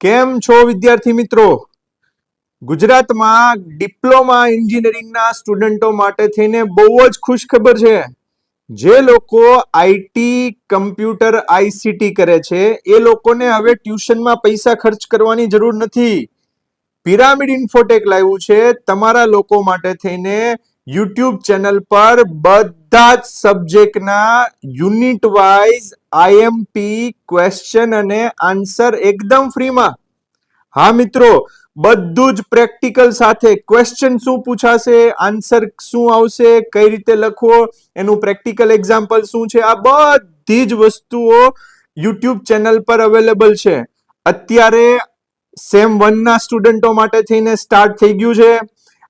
કેમ છો વિદ્યાર્થી મિત્રો? ગુજરાતમાં ડિપ્લોમા એન્જિનિયરિંગના સ્ટુડન્ટો માટે થઈને બહુ જ ખુશ ખબર છે. જે લોકો આઈટી કમ્પ્યુટર આઈસીટી કરે છે, એ લોકોને હવે ટ્યુશનમાં પૈસા ખર્ચ કરવાની જરૂર નથી. પિરામિડ ઇન્ફોટેક લાવ્યું છે તમારા લોકો માટે થઈને યુટ્યુબ ચેનલ પર બધા જ સબ્જેક્ટના યુનિટ વાઇઝ આઈએમપી ક્વેશ્ચન અને આન્સર એકદમ ફ્રીમાં હા, મિત્રો, બધું જ પ્રેક્ટિકલ સાથે ક્વેશ્ચન શું પૂછાશે આન્સર શું આવશે, કઈ રીતે લખવો, એનું પ્રેક્ટિકલ એક્ઝામ્પલ શું છે, આ બધી જ વસ્તુઓ યુટ્યુબ ચેનલ પર અવેલેબલ છે. અત્યારે સેમ વનના સ્ટુડન્ટો માટે થઈને સ્ટાર્ટ થઈ ગયું છે.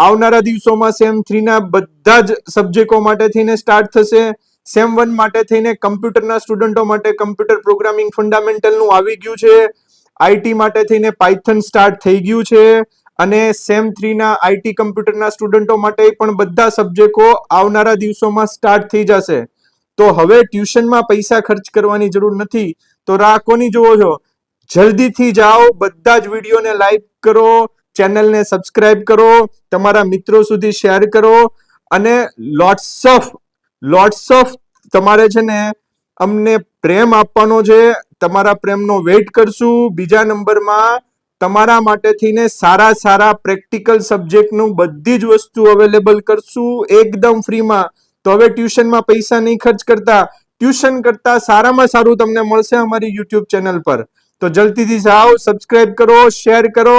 આવનારા દિવસોમાં સેમ થ્રી ના બધા જ સબ્જેક્ટો માટે થઈને સ્ટાર્ટ થશે. સેમ વન માટે થઈને કમ્પ્યુટરના સ્ટુડન્ટો માટે કમ્પ્યુટર પ્રોગ્રામિંગ ફંડામેન્ટલનું આવી ગયું છે. આઈટી માટે થઈને પાયથન સ્ટાર્ટ થઈ ગયું છે. અને સેમ થ્રી ના આઈટી કમ્પ્યુટરના સ્ટુડન્ટો માટે પણ બધા સબ્જેક્ટો આવનારા દિવસોમાં સ્ટાર્ટ થઈ જશે. તો હવે ટ્યુશનમાં પૈસા ખર્ચ કરવાની જરૂર નથી. તો રાહ કોની જોવો છો? જલ્દીથી જાઓ, બધા જ વિડીયોને લાઈક કરો. ચેનલને સબસ્ક્રાઇબ કરો, તમારા મિત્રો સુધી શેર કરો અને લોટ્સ ઓફ લોટ્સ ઓફ તમારે છે ને અમને પ્રેમ આપવાનો છે. તમારા પ્રેમનો વેઇટ કરશું. બીજા નંબરમાં તમારા માટે થઈને સારા સારા પ્રેક્ટિકલ સબ્જેક્ટનું બધી જ વસ્તુ અવેલેબલ કરશું. એકદમ ફ્રીમાં તો હવે ટ્યુશનમાં પૈસા નહીં ખર્ચ કરતા. ટ્યુશન કરતા સારામાં સારું તમને મળશે અમારી યુટ્યુબ ચેનલ પર. તો જલ્દીથી જાઓ સબસ્ક્રાઇબ કરો શેર કરો.